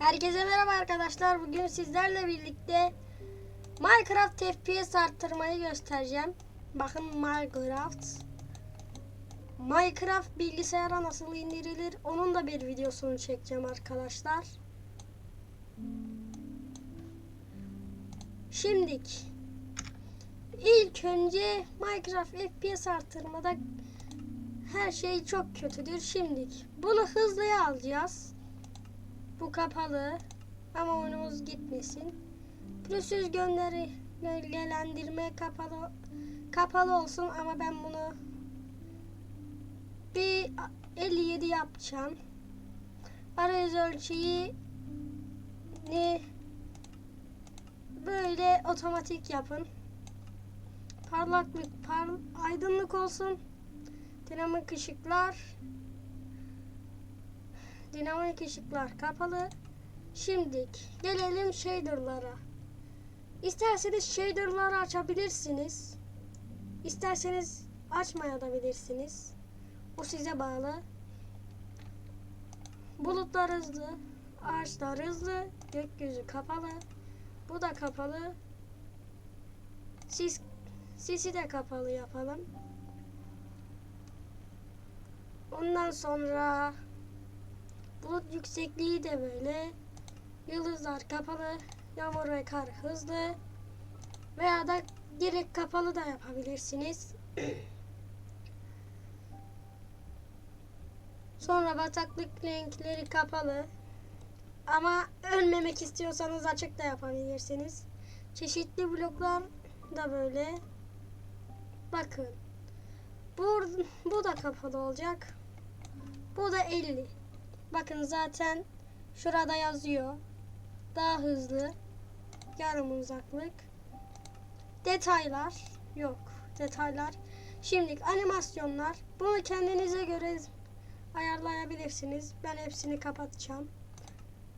Herkese merhaba arkadaşlar. Bugün sizlerle birlikte Minecraft FPS arttırmayı göstereceğim. Bakın Minecraft. Minecraft bilgisayara nasıl indirilir onun da bir videosunu çekeceğim arkadaşlar. Şimdik ilk önce Minecraft FPS arttırmada her şey çok kötüdür. Şimdik bunu hızlıya alacağız. Bu kapalı ama oyunumuz gitmesin. Pürüzsüz gönderi gölgelendirme kapalı kapalı olsun ama ben bunu bir 57 yapacağım. Arayüz ölçeği ne böyle otomatik yapın. Parlaklık, par, aydınlık olsun. Dinamik ışıklar dinamik ışıklar kapalı. Şimdik gelelim shader'lara. İsterseniz shader'ları açabilirsiniz. İsterseniz açmayabilirsiniz. O size bağlı. Bulutlar hızlı, ağaçlar hızlı, gökyüzü kapalı. Bu da kapalı. Sis, sisi de kapalı yapalım. Ondan sonra Bulut yüksekliği de böyle. Yıldızlar kapalı. Yağmur ve kar hızlı. Veya da direkt kapalı da yapabilirsiniz. Sonra bataklık renkleri kapalı. Ama ölmemek istiyorsanız açık da yapabilirsiniz. Çeşitli bloklar da böyle. Bakın. Bu, bu da kapalı olacak. Bu da 50. Bakın zaten şurada yazıyor. Daha hızlı. Yarım uzaklık. Detaylar yok. Detaylar. Şimdi animasyonlar. Bunu kendinize göre ayarlayabilirsiniz. Ben hepsini kapatacağım.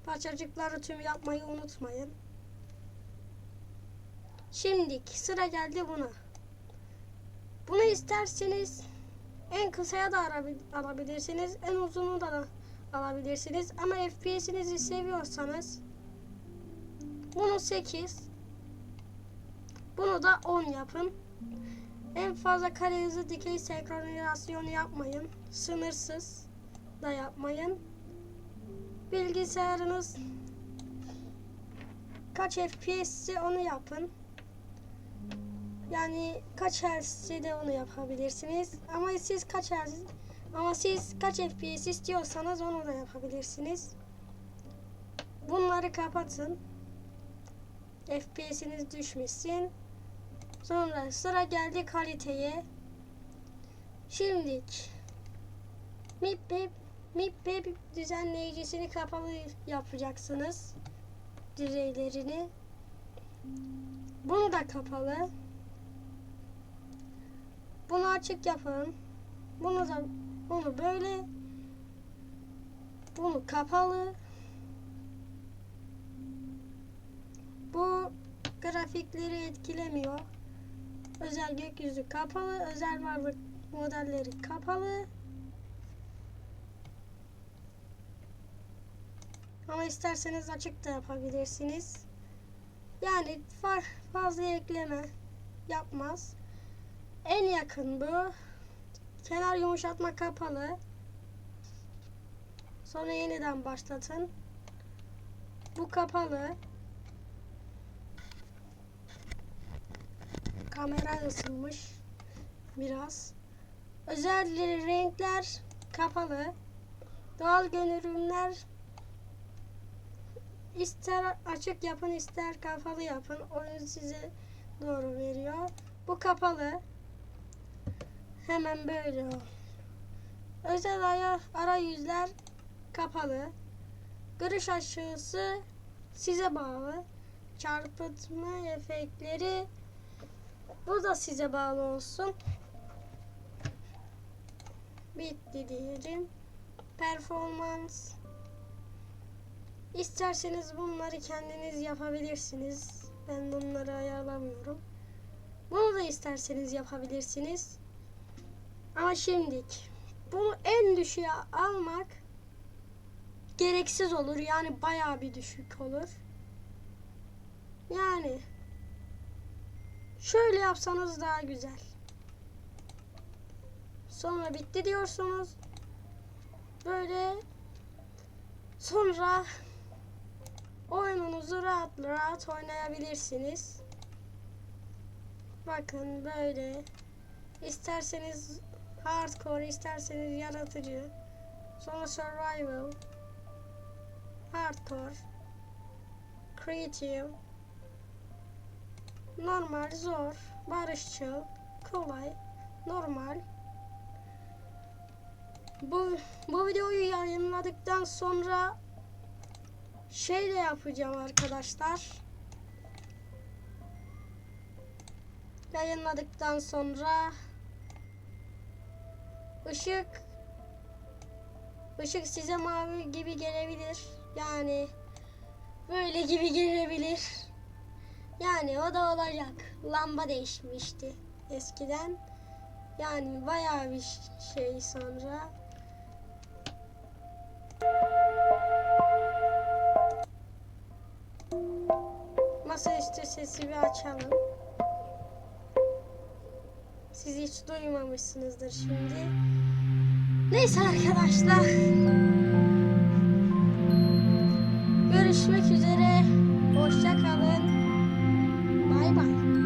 Parçacıkları tüm yapmayı unutmayın. Şimdi sıra geldi buna. Bunu isterseniz en kısaya da alabilirsiniz. En uzunu da alabilirsiniz. Ama FPS'inizi seviyorsanız bunu 8 bunu da 10 yapın. En fazla kare hızı dikey senkronizasyonu yapmayın. Sınırsız da yapmayın. Bilgisayarınız kaç FPS'si onu yapın. Yani kaç Hz'si de onu yapabilirsiniz. Ama siz kaç Hz ama siz kaç FPS istiyorsanız onu da yapabilirsiniz. Bunları kapatın. FPS'iniz düşmesin. Sonra sıra geldi kaliteye. Şimdilik MIP MIP düzenleyicisini kapalı yapacaksınız. Düzeylerini. Bunu da kapalı. Bunu açık yapın. Bunu da bunu böyle bunu kapalı bu grafikleri etkilemiyor. Özel gökyüzü kapalı, özel varlık modelleri kapalı. Ama isterseniz açık da yapabilirsiniz. Yani fazla ekleme yapmaz. En yakın bu. Kenar yumuşatma kapalı. Sonra yeniden başlatın. Bu kapalı. Kamera ısınmış. Biraz. Özel renkler kapalı. Doğal görünümler ister açık yapın ister kapalı yapın. Oyun size doğru veriyor. Bu kapalı. Hemen böyle Özel aya, arayüzler kapalı. Görüş aşağısı size bağlı. Çarpıtma efektleri bu da size bağlı olsun. Bitti diyelim. Performans İsterseniz bunları kendiniz yapabilirsiniz. Ben bunları ayarlamıyorum. Bunu da isterseniz yapabilirsiniz. Ama şimdik bunu en düşüğe almak gereksiz olur. Yani bayağı bir düşük olur. Yani şöyle yapsanız daha güzel. Sonra bitti diyorsunuz. Böyle sonra oyununuzu rahat rahat oynayabilirsiniz. Bakın böyle isterseniz hardcore isterseniz yaratıcı. Sonra survival hardcore creative normal zor barışçıl kolay normal. Bu bu videoyu yayınladıktan sonra şey de yapacağım arkadaşlar. Yayınladıktan sonra ışık ışık size mavi gibi gelebilir. Yani böyle gibi gelebilir. Yani o da olacak. Lamba değişmişti eskiden. Yani bayağı bir şey sonra. Masaüstü sesi bir açalım. Siz hiç duymamışsınızdır şimdi. Neyse arkadaşlar. Görüşmek üzere. Hoşça kalın. Bay bay.